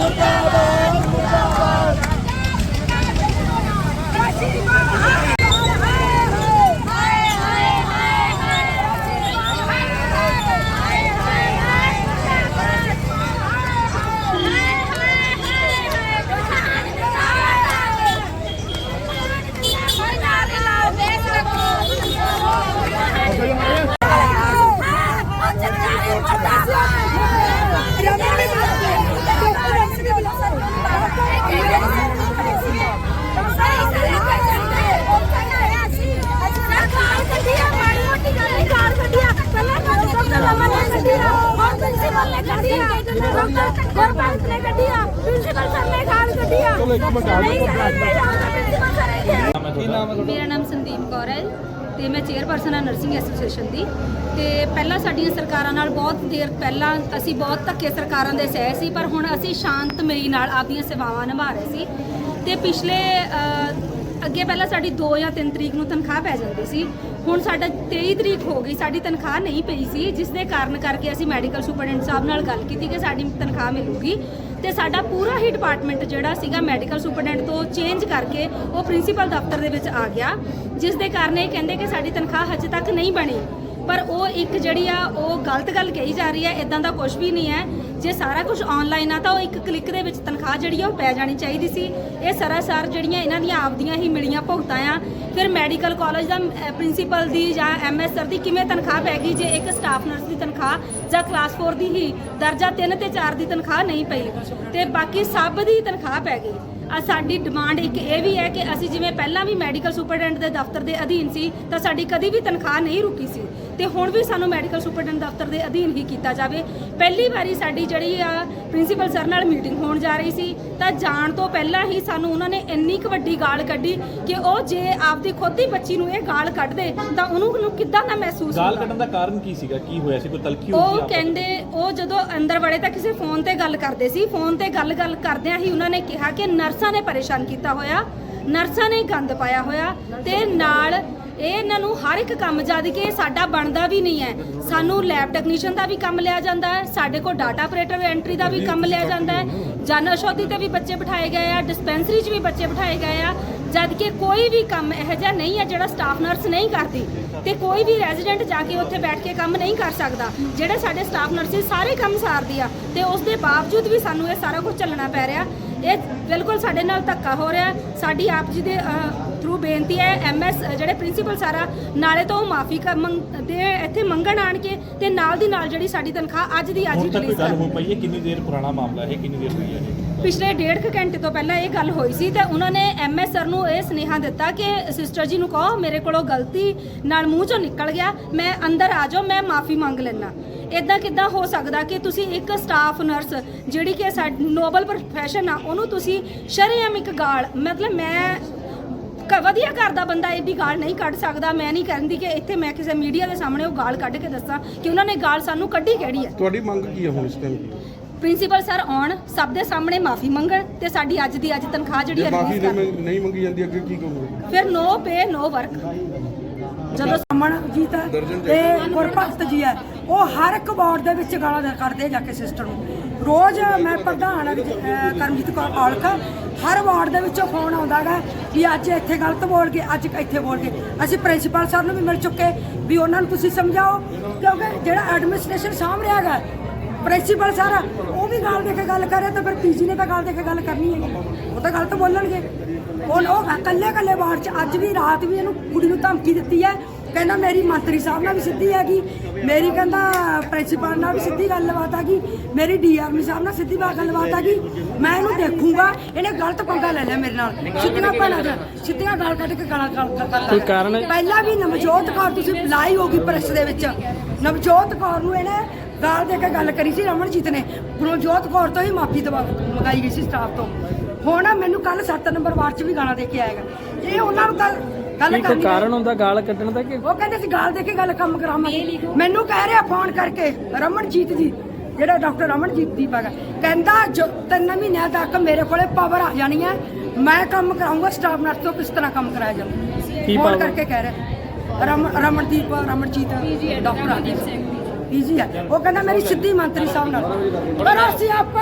Mubarak! ਚਲੋ ਇੱਕ minute ਆ ਮੇਰਾ ਨਾਮ ਸੰਦੀਪ ਕੌਰ ਹੈ ਤੇ ਮੈਂ ਚੇਅਰਪਰਸਨ ਹਾਂ ਨਰਸਿੰਗ ਐਸੋਸੀਏਸ਼ਨ ਦੀ। ਤੇ ਪਹਿਲਾਂ ਸਾਡੀਆਂ ਸਰਕਾਰਾਂ ਨਾਲ ਬਹੁਤ ਦੇਰ ਪਹਿਲਾਂ ਅਸੀਂ ਬਹੁਤ ਧੱਕੇ ਸਰਕਾਰਾਂ ਦੇ ਸਹਿ ਸੀ, ਪਰ ਹੁਣ ਅਸੀਂ ਸ਼ਾਂਤਮਈ ਨਾਲ ਆਪਦੀਆਂ ਸੇਵਾਵਾਂ ਨਿਭਾ ਰਹੇ ਸੀ। ਤੇ ਪਿਛਲੇ ਅੱਗੇ ਪਹਿਲਾਂ ਸਾਡੀ 2 ਜਾਂ 3 ਤਰੀਕ ਨੂੰ ਤਨਖਾਹ ਪੈ ਜਾਂਦੀ ਸੀ। ਹੁਣ ਸਾਡਾ 23 ਤਰੀਕ ਹੋ ਗਈ, ਸਾਡੀ ਤਨਖਾਹ ਨਹੀਂ ਪਈ ਸੀ, ਜਿਸ ਦੇ ਕਾਰਨ ਕਰਕੇ ਅਸੀਂ ਮੈਡੀਕਲ ਸੁਪਰਡੈਂਟ ਸਾਹਿਬ ਨਾਲ ਗੱਲ ਕੀਤੀ ਕਿ ਸਾਡੀ ਤਨਖਾਹ ਮਿਲੂਗੀ। ਤੇ ਸਾਡਾ ਪੂਰਾ ਹੀ ਡਿਪਾਰਟਮੈਂਟ ਜਿਹੜਾ ਸੀਗਾ ਮੈਡੀਕਲ ਸੁਪਰਡੈਂਟ ਤੋਂ ਚੇਂਜ ਕਰਕੇ ਉਹ ਪ੍ਰਿੰਸੀਪਲ ਦਫ਼ਤਰ ਦੇ ਵਿੱਚ ਆ ਗਿਆ, ਜਿਸ ਦੇ ਕਾਰਨ ਇਹ ਕਹਿੰਦੇ ਕਿ ਸਾਡੀ ਤਨਖਾਹ ਹਜੇ ਤੱਕ ਨਹੀਂ ਬਣੀ। ਪਰ ਉਹ ਇੱਕ ਜਿਹੜੀ ਆ, ਉਹ ਗਲਤ ਗੱਲ ਕਹੀ ਜਾ ਰਹੀ ਹੈ ਇਦਾਂ ਦਾ ਕੁਝ ਵੀ ਨਹੀਂ ਹੈ। ਜੇ ਸਾਰਾ ਕੁਝ ਆਨਲਾਈਨ ਆ, ਤਾਂ ਉਹ ਇੱਕ ਕਲਿੱਕ ਦੇ ਵਿੱਚ ਤਨਖਾਹ ਜਿਹੜੀ ਆ, ਉਹ ਪੈ ਜਾਣੀ ਚਾਹੀਦੀ ਸੀ। ਇਹ ਸਰਾਸਰ ਜਿਹੜੀਆਂ ਇਹਨਾਂ ਦੀਆਂ ਆਪਦੀਆਂ ਹੀ ਮਿਲੀਆਂ ਭੁਗਤਾਂ ਆ। ਫਿਰ ਮੈਡੀਕਲ ਕਾਲਜ ਦਾ ਪ੍ਰਿੰਸੀਪਲ ਦੀ ਜਾਂ ਐਮਐਸਆਰ ਦੀ ਕਿਵੇਂ ਤਨਖਾਹ ਪੈ ਗਈ, ਜੇ ਇੱਕ ਸਟਾਫ ਨਰਸ ਦੀ ਤਨਖਾਹ ਜਾਂ ਕਲਾਸ 4 ਦੀ ਹੀ ਦਰਜਾ 3 ਤੇ 4 ਦੀ ਤਨਖਾਹ ਨਹੀਂ ਪਈ। ਤੇ ਬਾਕੀ ਸਭ ਦੀ ਤਨਖਾਹ ਪੈ ਗਈ। ਆ ਸਾਡੀ ਡਿਮਾਂਡ ਇੱਕ ਇਹ ਵੀ ਹੈ ਕਿ ਅਸੀਂ ਜਿਵੇਂ ਪਹਿਲਾਂ ਵੀ ਮੈਡੀਕਲ ਸੁਪਰਡੈਂਟ ਦੇ ਦਫ਼ਤਰ ਦੇ ਅਧੀਨ ਸੀ, ਤਾਂ ਸਾਡੀ ਕਦੀ ਵੀ ਤਨਖਾਹ ਨਹੀਂ ਰੁਕੀ ਸੀ। ਤੇ ਹੁਣ ਵੀ ਸਾਨੂੰ ਮੈਡੀਕਲ ਸੁਪਰਡੈਂਟ ਦਫ਼ਤਰ ਦੇ ਅਧੀਨ ਹੀ ਕੀਤਾ ਜਾਵੇ। ਪਹਿਲੀ ਵਾਰੀ ਸਾਡੀ ਜਿਹੜੀ ਆ ਪ੍ਰਿੰਸੀਪਲ ਸਰ ਨਾਲ ਮੀਟਿੰਗ ਹੋਣ ਜਾ ਰਹੀ ਸੀ। ਤਾਂ ਜਾਣ ਤੋਂ ਪਹਿਲਾਂ ਹੀ ਸਾਨੂੰ ਉਹਨਾਂ ਨੇ ਇੰਨੀ ਕੁ ਵੱਡੀ ਗਾਲ ਕੱਢੀ ਕਿ ਉਹ ਜੇ ਆਪਦੀ ਖੁਦ ਦੀ ਬੱਚੀ ਨੂੰ ਇਹ ਗਾਲ ਕੱਢਦੇ ਤਾਂ ਉਹਨੂੰ ਨੂੰ ਕਿੱਦਾਂ ਦਾ ਮਹਿਸੂਸ ਗਾਲ ਹੁੰਦਾ? ਕੱਢਣ ਦਾ ਕਾਰਨ ਕੀ ਸੀਗਾ? ਕੀ ਹੋਇਆ ਸੀ? ਕੋਈ ਤਲਖੀ ਹੋਈ ਸੀ ਉਹ ਆਪਸ ਵਿੱਚ? ਕਹਿੰਦੇ ਉਹ ਜਦੋਂ ਅੰਦਰ ਵੜੇ ਤਾਂ ਕਿਸੇ ਫੋਨ ਤੇ ਗੱਲ ਕਰਦੇ ਸੀ। ਫੋਨ ਤੇ ਗੱਲ-ਗੱਲ ਕਰਦਿਆਂ ਹੀ ਉਹਨਾਂ ਨੇ ਕਿਹਾ ਕਿ ਨਰਸਾਂ ਨੇ ਪਰੇਸ਼ਾਨ ਕੀਤਾ ਹੋਇਆ। ਨਰਸਾਂ ਨੇ ਗੰਦ ਪਾਇਆ ਹੋਇਆ ਤੇ ਨਾਲ ਇਹ ਇਹਨਾਂ ਨੂੰ ਹਰ ਇੱਕ ਕੰਮ ਜਦ ਕਿ ਸਾਡਾ ਬਣਦਾ ਵੀ ਨਹੀਂ ਹੈ। ਸਾਨੂੰ ਲੈਬ ਟੈਕਨੀਸ਼ੀਅਨ ਦਾ ਵੀ ਕੰਮ ਲਿਆ ਜਾਂਦਾ ਹੈ, ਸਾਡੇ ਕੋਲ ਡਾਟਾ ਆਪਰੇਟਰ ਐਂਟਰੀ ਦਾ ਵੀ ਕੰਮ ਲਿਆ ਜਾਂਦਾ ਹੈ। ਜਨ ਔਸ਼ਧੀ ਤੇ ਵੀ ਬੱਚੇ ਬਿਠਾਏ ਗਏ ਆ ਡਿਸਪੈਂਸਰੀ 'ਚ ਵੀ ਬੱਚੇ ਬਿਠਾਏ ਗਏ ਆ। ਜਦ ਕਿ ਕੋਈ ਵੀ ਕੰਮ ਇਹੋ ਜਿਹਾ ਨਹੀਂ ਹੈ ਜਿਹੜਾ ਸਟਾਫ ਨਰਸ ਨਹੀਂ ਕਰਦੀ ਤੇ ਕੋਈ ਵੀ ਰੈਜ਼ੀਡੈਂਟ ਜਾ ਕੇ ਉੱਥੇ ਬੈਠ ਕੇ ਕੰਮ ਨਹੀਂ ਕਰ ਸਕਦਾ। ਜਿਹੜੇ ਸਾਡੇ ਸਟਾਫ ਨਰਸਿਸ ਸਾਰੇ ਕੰਮ ਸਾਰਦੀ ਆ ਤੇ ਉਸ ਦੇ ਬਾਵਜੂਦ ਵੀ ਸਾਨੂੰ ਇਹ ਸਾਰਾ ਕੁਝ ਚੱਲਣਾ ਪੈ ਰਿਹਾ। ਇਹ ਬਿਲਕੁਲ ਸਾਡੇ ਨਾਲ ਧੱਕਾ ਹੋ ਰਿਹਾ ਸਾਡੀ ਆਪ ਜੀ ਦੇ ਥਰੂ ਬੇਨਤੀ ਹੈ ਐਮਐਸ ਜਿਹੜੇ ਪ੍ਰਿੰਸੀਪਲ ਸਾਰਾ ਨਾਲੇ ਤੋਂ ਮਾਫੀ ਦੇ ਇੱਥੇ ਮੰਗਣ ਆਣ ਕੇ ਤੇ ਨਾਲ ਦੀ ਨਾਲ ਜਿਹੜੀ ਸਾਡੀ ਤਨਖਾਹ ਅੱਜ ਦੀ ਅੱਜ ਹੀ ਰਿਲੀਜ਼ ਕਰ ਹੋ ਪਈ ਹੈ ਕਿੰਨੀ ਦੇਰ ਪੁਰਾਣਾ ਮਾਮਲਾ ਹੈ ਕਿੰਨੀ ਦੇਰ ਹੋਈ ਹੈ ਪਿਛਲੇ ਡੇਢ ਕੁ ਘੰਟੇ ਤੋਂ ਪਹਿਲਾਂ ਇਹ ਗੱਲ ਹੋਈ ਸੀ ਤੇ ਉਹਨਾਂ ਨੇ ਐਮਐਸ ਸਰ ਨੂੰ ਇਹ ਸੁਨੇਹਾ ਦਿੱਤਾ ਕਿ ਸਿਸਟਰ ਜੀ ਨੂੰ ਕਹੋ ਮੇਰੇ ਕੋਲੋਂ ਗਲਤੀ ਨਾਲ ਮੂੰਹ ਚੋਂ ਨਿਕਲ ਗਿਆ ਮੈਂ ਅੰਦਰ ਆ ਜਾਓ ਮੈਂ ਮਾਫੀ ਮੰਗ ਲੈਣਾ ਇਦਾਂ ਕਿਦਾਂ ਹੋ ਸਕਦਾ ਕਿ ਤੁਸੀਂ ਇੱਕ ਸਟਾਫ ਨਰਸ ਜਿਹੜੀ ਕਿ ਸਾਡੀ ਨੋਬਲ ਪ੍ਰੋਫੈਸ਼ਨ ਆ ਉਹਨੂੰ ਤੁਸੀਂ ਸ਼ਰੇਆਮ ਇੱਕ ਗਾਲ ਮਤਲਬ ਮੈਂ ਵਧੀਆ ਘਰ ਦਾ ਬੰਦਾ ਐਡੀ ਗਾਲ ਨਹੀਂ ਕੱਢ ਸਕਦਾ ਮੈਂ ਨਹੀਂ ਕਹਿੰਦੀ ਕਿ ਇੱਥੇ ਮੈਂ ਕਿਸੇ ਮੀਡੀਆ ਦੇ ਸਾਹਮਣੇ ਉਹ ਗਾਲ ਕੱਢ ਕੇ ਦੱਸਾਂ ਕਿ ਉਹਨਾਂ ਨੇ ਗਾਲ ਸਾਨੂੰ ਕੱਢੀ ਕਿਹੜੀ ਹੈ। ਤੁਹਾਡੀ ਮੰਗ ਕੀ ਹੈ ਹੁਣ ਇਸ ਟਾਈਮ ਪ੍ਰਿੰਸੀਪਲ ਸਰ ਆਉਣ ਸਭ ਦੇ ਸਾਹਮਣੇ ਮਾਫੀ ਮੰਗਣ ਤੇ ਸਾਡੀ ਅੱਜ ਦੀ ਅੱਜ ਤਨਖਾਹ ਜਿਹੜੀ ਜੇ ਹੈ ਮਾਫੀ ਨਹੀਂ ਮੰਗ- ਜਾਂਦੀ ਅੱਗੇ ਕੀ ਕਰੋਗੇ ਫਿਰ ਨੋ ਪੇ ਨੋ ਵਰਕ ਜਦੋਂ ਹੈ ਦਰਜਨ ਤੇ ਗੁਰਭਗਤ ਜੀ ਹੈ ਉਹ ਹਰ ਇੱਕ ਵਾਰਡ ਦੇ ਵਿੱਚ ਗਾਲਾਂ ਦੇ ਕੱਢਦੇ ਜਾ ਕੇ ਸਿਸਟਰ ਨੂੰ। ਰੋਜ਼ ਮੈਂ ਪ੍ਰਧਾਨ ਅਹ ਕਰਮਜੀਤ ਕੌਰ ਔਲਖ ਹਰ ਵਾਰਡ ਦੇ ਵਿੱਚੋਂ ਫੋਨ ਆਉਂਦਾ ਹੈਗਾ ਵੀ ਅੱਜ ਇੱਥੇ ਗਲਤ ਬੋਲ ਗਏ, ਅੱਜ ਇੱਥੇ ਬੋਲ ਗਏ। ਅਸੀਂ ਪ੍ਰਿੰਸੀਪਲ ਸਰ ਨੂੰ ਵੀ ਮਿਲ ਚੁੱਕੇ ਵੀ ਉਹਨਾਂ ਨੂੰ ਤੁਸੀਂ ਸਮਝਾਓ, ਕਿਉਂਕਿ ਜਿਹੜਾ ਐਡਮਿਨਿਸਟ੍ਰੇਸ਼ਨ ਸਾਂਭ ਰਿਹਾ ਹੈਗਾ ਪ੍ਰਿੰਸੀਪਲ ਸਰ ਉਹ ਵੀ ਗੱਲ ਦੇ ਕੇ ਗੱਲ ਕਰੇ ਤਾਂ ਫਿਰ ਪੀਜੀ ਨੇ ਤਾਂ ਗੱਲ ਦੇ ਕੇ ਗੱਲ ਕਰਨੀ ਹੈ। ਉਹ ਤਾਂ ਗਲਤ ਬੋਲਣਗੇ। ਹੁਣ ਉਹ ਇਕੱਲੇ ਇਕੱਲੇ ਵਾਰਡ 'ਚ ਅੱਜ ਵੀ ਰਾਤ ਵੀ ਇਹਨੂੰ ਕੁੜੀ ਨੂੰ ਧਮਕੀ ਦਿੱਤੀ ਹੈ। ਕਹਿੰਦਾ ਮੇਰੀ ਮੰਤਰੀ ਸਾਹਿਬ ਨਾਲ ਵੀ ਸਿੱਧੀ ਹੈਗੀ ਮੇਰੀ ਕਹਿੰਦਾ ਪ੍ਰਿੰਸੀਪਲ ਨਾਲ ਵੀ ਸਿੱਧੀ ਗੱਲਬਾਤ ਹੈਗੀ ਮੇਰੀ ਡੀਆਰਮੀ ਸਾਹਿਬ ਨਾਲ ਸਿੱਧੀ ਬਾਤ ਗੱਲਬਾਤ ਹੈਗੀ ਮੈਂ ਇਹਨੂੰ ਦੇਖੂੰਗਾ ਇਹਨੇ ਗਲਤ ਪੰਗਾ ਲੈ ਲਿਆ ਮੇਰੇ ਨਾਲ। ਸਿੱਧੀਆਂ ਭੈਣਾਂ ਦਾ ਸਿੱਧੀਆਂ ਗਾਲ ਕੱਢ ਕੇ ਗਾਲਾਂ ਕਰ ਕੋਈ ਕਾਰਨ ਪਹਿਲਾਂ ਵੀ ਨਵਜੋਤ ਕੌਰ ਤੁਸੀਂ ਬੁਲਾਈ ਹੋਗੀ ਪ੍ਰੈਸ ਦੇ ਵਿੱਚ। ਨਵਜੋਤ ਕੌਰ ਨੂੰ ਇਹਨੇ ਗਾਲ ਦੇ ਕੇ ਗੱਲ ਕਰੀ ਸੀ ਰਮਨਜੀਤ ਨੇ। ਗੁਰਜੋਤ ਕੌਰ ਤੋਂ ਹੀ ਮਾਫੀ ਦਵਾ ਮੰਗਾਈ ਗਈ ਸੀ ਸਟਾਫ ਤੋਂ। ਹੁਣ ਮੈਨੂੰ ਕੱਲ 7 ਨੰਬਰ ਵਾਰਡ 'ਚ ਵੀ ਗਾਲਾਂ ਦੇ ਕੇ ਆਏਗਾ ਇਹ ਉਹਨਾਂ ਨੂੰ ਤਾਂ ਗੱਲ ਕੀ ਕੋਈ ਕਰਨੀ ਕਾਰਨ ਹੁੰਦਾ ਗਾਲ ਕੱਢਣ ਦਾ ਕਿ ਉਹ ਕਹਿੰਦੇ ਸੀ ਗਾਲ ਦੇ ਕੇ ਗੱਲ ਕੰਮ ਕਰਾਵਾਂਗੇ। ਮੈਨੂੰ ਕਹਿ ਰਿਹਾ ਫੋਨ ਕਰਕੇ ਰਮਨਜੀਤ ਜੀ ਜਿਹੜਾ ਡਾਕਟਰ ਰਮਨਜੀਤ ਦੀਪ ਹੈਗਾ ਕਹਿੰਦਾ ਜੋ ਤਿੰਨ ਮਹੀਨਿਆਂ ਤੱਕ ਮੇਰੇ ਕੋਲੇ ਪਾਵਰ ਆ ਜਾਣੀ ਹੈ ਮੈਂ ਕੰਮ ਕਰਾਉਂਗਾ ਸਟਾਫ ਨਰਸ ਤੋਂ ਕਿਸ ਤਰ੍ਹਾਂ ਕੰਮ ਕਰਾਇਆ ਜਾਊਗਾ ਕੀ ਫੋਨ power? ਕਰਕੇ ਕਹਿ ਰਿਹਾ। ਰਮ ਰਮਨਦੀਪ ਰਮਨਜੀਤ ਡਾਕਟਰ ਆ ਈਜੀ ਹੈ। ਉਹ ਕਹਿੰਦਾ ਮੇਰੀ ਸਿੱਧੀ ਮੰਤਰੀ ਸਾਹਿਬ ਨਾਲ। ਪਰ ਅਸੀਂ ਆਪਾਂ